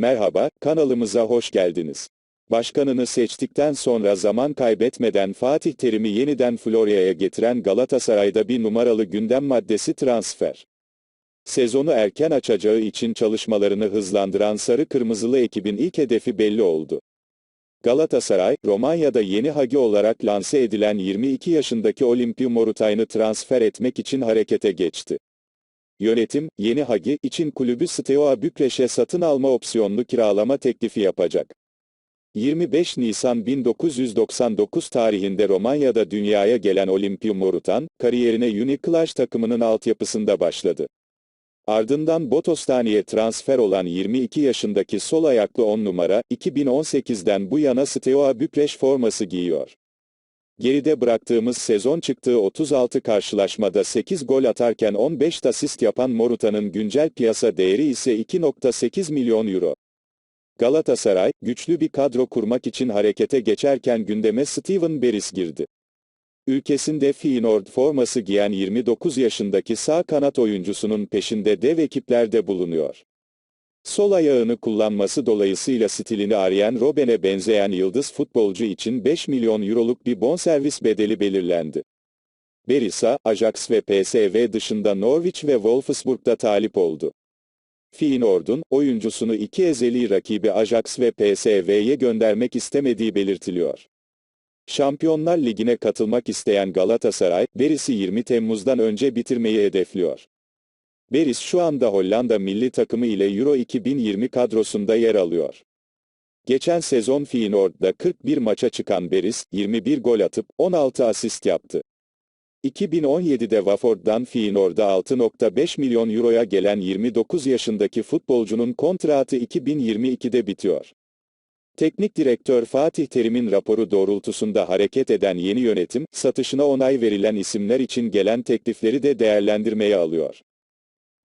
Merhaba, kanalımıza hoş geldiniz. Başkanını seçtikten sonra zaman kaybetmeden Fatih Terim'i yeniden Florya'ya getiren Galatasaray'da bir numaralı gündem maddesi transfer. Sezonu erken açacağı için çalışmalarını hızlandıran Sarı Kırmızılı ekibin ilk hedefi belli oldu. Galatasaray, Romanya'da yeni hagi olarak lanse edilen 22 yaşındaki Olimpiu Morutayn'ı transfer etmek için harekete geçti. Yönetim, yeni hagi için kulübü Steaua Bükreş'e satın alma opsiyonlu kiralama teklifi yapacak. 25 Nisan 1999 tarihinde Romanya'da dünyaya gelen Olimpiu Morutan, kariyerine Uniklash takımının altyapısında başladı. Ardından Botostani'ye transfer olan 22 yaşındaki sol ayaklı 10 numara, 2018'den bu yana Steaua Bükreş forması giyiyor. Geride bıraktığımız sezon çıktığı 36 karşılaşmada 8 gol atarken 15 asist yapan Morutan'ın güncel piyasa değeri ise 2.8 milyon euro. Galatasaray, güçlü bir kadro kurmak için harekete geçerken gündeme Steven Beris girdi. Ülkesinde Feyenoord forması giyen 29 yaşındaki sağ kanat oyuncusunun peşinde dev ekiplerde bulunuyor. Sol ayağını kullanması dolayısıyla stilini arayan Robben'e benzeyen yıldız futbolcu için 5 milyon euroluk bir bonservis bedeli belirlendi. Beris'a, Ajax ve PSV dışında Norwich ve Wolfsburg'da talip oldu. Feyenoord'un, oyuncusunu iki ezeli rakibi Ajax ve PSV'ye göndermek istemediği belirtiliyor. Şampiyonlar Ligi'ne katılmak isteyen Galatasaray, Beris'i 20 Temmuz'dan önce bitirmeyi hedefliyor. Beris şu anda Hollanda milli takımı ile Euro 2020 kadrosunda yer alıyor. Geçen sezon Feyenoord'da 41 maça çıkan Beris, 21 gol atıp 16 asist yaptı. 2017'de Watford'dan Feyenoord'a 6.5 milyon euroya gelen 29 yaşındaki futbolcunun kontratı 2022'de bitiyor. Teknik direktör Fatih Terim'in raporu doğrultusunda hareket eden yeni yönetim, satışına onay verilen isimler için gelen teklifleri de değerlendirmeye alıyor.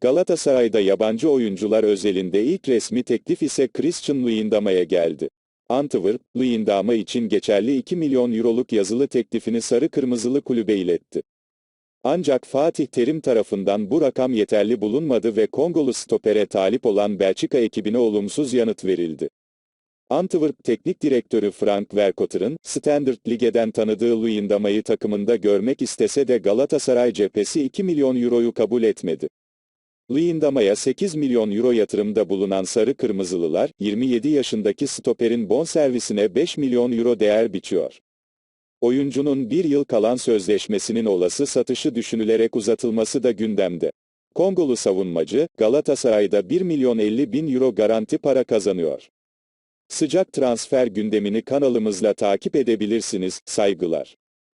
Galatasaray'da yabancı oyuncular özelinde ilk resmi teklif ise Christian Luyendama'ya geldi. Antwerp, Luyendama için geçerli 2 milyon euroluk yazılı teklifini sarı kırmızılı kulübe iletti. Ancak Fatih Terim tarafından bu rakam yeterli bulunmadı ve Kongolu stopere talip olan Belçika ekibine olumsuz yanıt verildi. Antwerp Teknik Direktörü Frank Verkotter'ın, Standard Lige'den tanıdığı Luyendama'yı takımında görmek istese de Galatasaray cephesi 2 milyon euroyu kabul etmedi. Luyendama'ya 8 milyon euro yatırımda bulunan Sarı Kırmızılılar, 27 yaşındaki stoperin bonservisine 5 milyon euro değer biçiyor. Oyuncunun bir yıl kalan sözleşmesinin olası satışı düşünülerek uzatılması da gündemde. Kongolu savunmacı, Galatasaray'da 1 milyon 50 bin euro garanti para kazanıyor. Sıcak transfer gündemini kanalımızla takip edebilirsiniz, saygılar.